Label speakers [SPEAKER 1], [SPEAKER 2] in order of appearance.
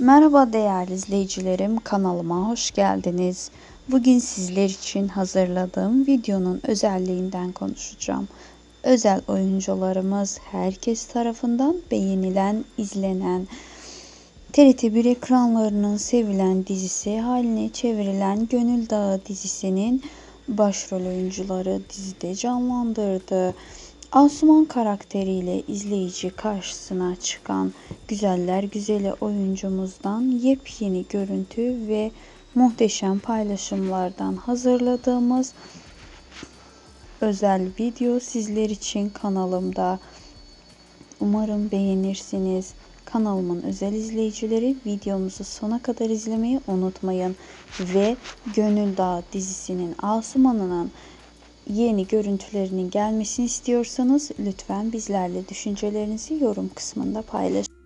[SPEAKER 1] Merhaba değerli izleyicilerim, kanalıma hoş geldiniz. Bugün sizler için hazırladığım videonun özelliğinden konuşacağım. Özel oyuncularımız herkes tarafından beğenilen, izlenen, TRT1 ekranlarının sevilen dizisi haline çevrilen Gönül Dağı dizisinin başrol oyuncuları dizide canlandırdı. Asuman karakteriyle izleyici karşısına çıkan güzeller güzeli oyuncumuzdan yepyeni görüntü ve muhteşem paylaşımlardan hazırladığımız özel video sizler için kanalımda. Umarım beğenirsiniz. Kanalımın özel izleyicileri videomuzu sona kadar izlemeyi unutmayın. Ve Gönül Dağı dizisinin Asuman'ının yeni görüntülerinin gelmesini istiyorsanız lütfen bizlerle düşüncelerinizi yorum kısmında paylaşın.